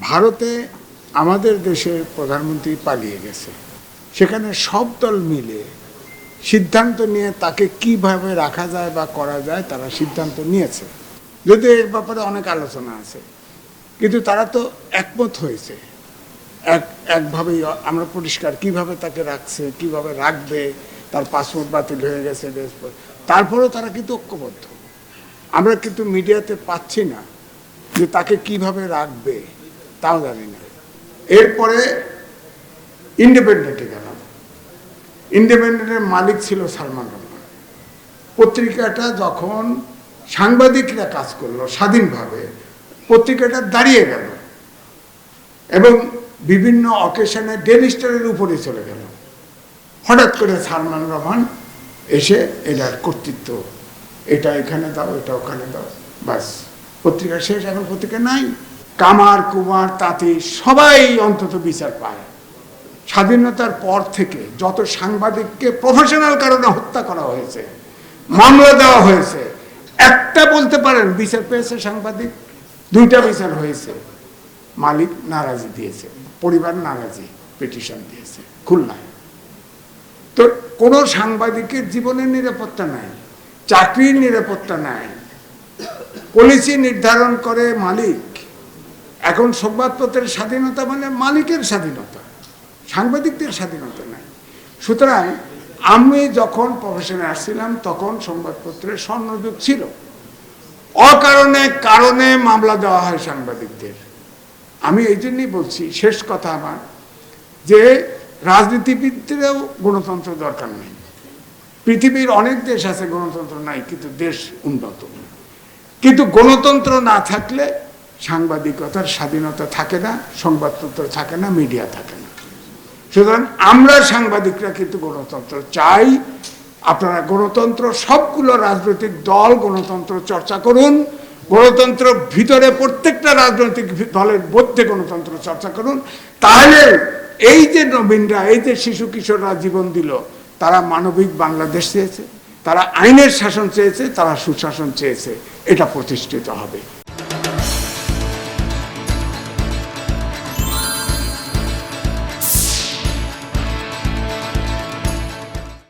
ভারতে আমাদের দেশের প্রধানমন্ত্রী পালিয়ে গেছে। সেখানে সব দল মিলে সিদ্ধান্ত নিয়ে তাকে কীভাবে রাখা যায় বা করা যায় তারা সিদ্ধান্ত নিয়েছে। যদিও এর ব্যাপারে অনেক আলোচনা আছে। কিন্তু তারা তো একমত হয়েছে। এক, একভাবেই আমরা পরিষ্কার কীভাবে তাকে রাখছে, কীভাবে রাখবে, তার পাসপোর্ট বাতিল হয়ে গেছে তারপরেও তারা কিন্তু ঐক্যবদ্ধ। আমরা কিন্তু মিডিয়াতে পাচ্ছি না যে তাকে কীভাবে রাখবে। তাও জানি না। এরপরে ইন্ডিপেন্ডেন্টে গেলাম। ইন্ডিপেন্ডেন্টের মালিক ছিল সালমান রহমান। পত্রিকাটা যখন সাংবাদিকরা কাজ করল স্বাধীনভাবে, পত্রিকাটা দাঁড়িয়ে গেল এবং বিভিন্ন অকেশনে ডেলি স্টারের উপরে চলে গেল। হঠাৎ করে সালমান রহমান এসে এটার কর্তৃত্ব, এটা এখানে দাও, এটা ওখানে দাও বাস পত্রিকা শেষ, এখন পত্রিকা নাই। কামার কুমার, তাঁতি সবাই অন্তত বিচার পায়। স্বাধীনতার পর থেকে যত সাংবাদিককে প্রফেশনাল কারণে হত্যা করা হয়েছে, মামলা দেওয়া হয়েছে, একটা বলতে পারেন, বিচার পেয়েছে সাংবাদিক, দুইটা বিচার হয়েছে। মালিক নারাজি দিয়েছে, পরিবার নারাজি পিটিশন দিয়েছে, খুলনায়। তো কোনো সাংবাদিকের জীবনের নিরাপত্তা নাই, চাকরির নিরাপত্তা নাই পলিসি নির্ধারণ করে মালিক এখন সংবাদপত্রের স্বাধীনতা মানে মালিকের স্বাধীনতা, সাংবাদিকদের স্বাধীনতা নাই। সুতরাং আমি যখন প্রফেশনে আসছিলাম, তখন সংবাদপত্রের স্বর্ণযুগ ছিল। অকারণে, কারণে মামলা দেওয়া হয় সাংবাদিকদের। আমি এই জন্যই বলছি, শেষ কথা আমার, যে রাজনীতিবিদদেরও গণতন্ত্র দরকার নেই। পৃথিবীর অনেক দেশ আছে গণতন্ত্র নাই, কিন্তু দেশ উন্নত। কিন্তু গণতন্ত্র না থাকলে সাংবাদিকতার স্বাধীনতা থাকে না, সংবাদপত্র থাকে না মিডিয়া থাকে না। সুতরাং আমরা সাংবাদিকরা কিন্তু গণতন্ত্র চাই। আপনারা গণতন্ত্র, সবগুলো রাজনৈতিক দল গণতন্ত্র চর্চা করুন। গণতন্ত্র ভিতরে প্রত্যেকটা রাজনৈতিক দলের মধ্যে গণতন্ত্র চর্চা করুন। তাহলে এই যে নবীনরা, এই যে শিশু কিশোররা জীবন দিল, তারা মানবিক বাংলাদেশ চেয়েছে, তারা আইনের শাসন চেয়েছে, তারা সুশাসন চেয়েছে, এটা প্রতিষ্ঠিত হবে।